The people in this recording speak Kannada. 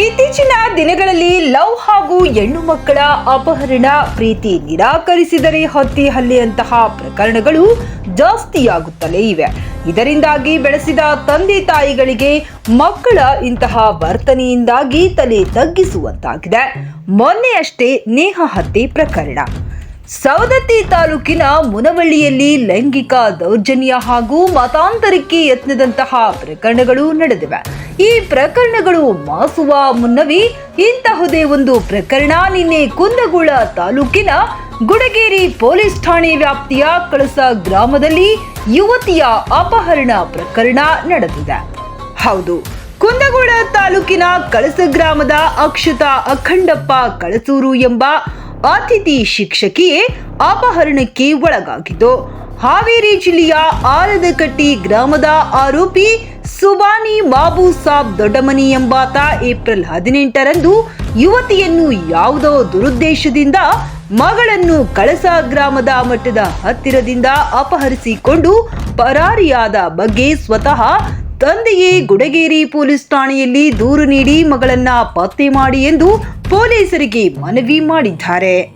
ಇತ್ತೀಚಿನ ದಿನಗಳಲ್ಲಿ ಲವ್ ಹಾಗೂ ಹೆಣ್ಣು ಮಕ್ಕಳ ಅಪಹರಣ ಪ್ರೀತಿ ನಿರಾಕರಿಸಿದರೆ ಹತ್ತಿ ಹಲ್ಲೆಯಂತಹ ಪ್ರಕರಣಗಳು ಜಾಸ್ತಿಯಾಗುತ್ತಲೇ ಇವೆ. ಇದರಿಂದಾಗಿ ಬೆಳೆಸಿದ ತಂದೆ ತಾಯಿಗಳಿಗೆ ಮಕ್ಕಳ ಇಂತಹ ವರ್ತನೆಯಿಂದಾಗಿ ತಲೆ ತಗ್ಗಿಸುವಂತಾಗಿದೆ. ಮೊನ್ನೆಯಷ್ಟೇ ನೇಹ ಹತ್ಯೆ ಪ್ರಕರಣ. ಸವದತ್ತಿ ತಾಲೂಕಿನ ಮುನವಳ್ಳಿಯಲ್ಲಿ ಲೈಂಗಿಕ ದೌರ್ಜನ್ಯ ಹಾಗೂ ಮತಾಂತರಕ್ಕೆ ಯತ್ನದಂತಹ ಪ್ರಕರಣಗಳು ನಡೆದಿವೆ. ಈ ಪ್ರಕರಣಗಳು ಮಾಸುವ ಮುನ್ನವೇ ಇಂತಹುದೇ ಒಂದು ಪ್ರಕರಣ ನಿನ್ನೆ ಕುಂದಗೋಳ ತಾಲೂಕಿನ ಗುಡಗೇರಿ ಪೊಲೀಸ್ ಠಾಣೆ ವ್ಯಾಪ್ತಿಯ ಕಳಸ ಗ್ರಾಮದಲ್ಲಿ ಯುವತಿಯ ಅಪಹರಣ ಪ್ರಕರಣ ನಡೆದಿದೆ. ಹೌದು, ಕುಂದಗೋಳ ತಾಲೂಕಿನ ಕಳಸ ಗ್ರಾಮದ ಅಕ್ಷತಾ ಅಖಂಡಪ್ಪ ಕಳಸೂರು ಎಂಬ ಅತಿಥಿ ಶಿಕ್ಷಕಿಯೇ ಅಪಹರಣಕ್ಕೆ ಒಳಗಾಗಿದ್ದು, ಹಾವೇರಿ ಜಿಲ್ಲೆಯ ಆಲದಕಟ್ಟಿ ಗ್ರಾಮದ ಆರೋಪಿ ಸುಬಾನಿ ಬಾಬು ಸಾಬ್ ದೊಡ್ಡಮನಿ ಎಂಬಾತ ಏಪ್ರಿಲ್ ಹದಿನೆಂಟರಂದು ಯುವತಿಯನ್ನು ಯಾವುದೋ ದುರುದ್ದೇಶದಿಂದ ಮಗಳನ್ನು ಕಳಸ ಗ್ರಾಮದ ಮಟ್ಟದ ಹತ್ತಿರದಿಂದ ಅಪಹರಿಸಿಕೊಂಡು ಪರಾರಿಯಾದ ಬಗ್ಗೆ ಸ್ವತಃ ತಂದೆಯೇ ಗುಡಗೇರಿ ಪೊಲೀಸ್ ಠಾಣೆಯಲ್ಲಿ ದೂರು ನೀಡಿ ಮಗಳನ್ನ ಪತ್ತೆ ಮಾಡಿ ಎಂದು ಪೊಲೀಸರಿಗೆ ಮನವಿ ಮಾಡಿದ್ದಾರೆ.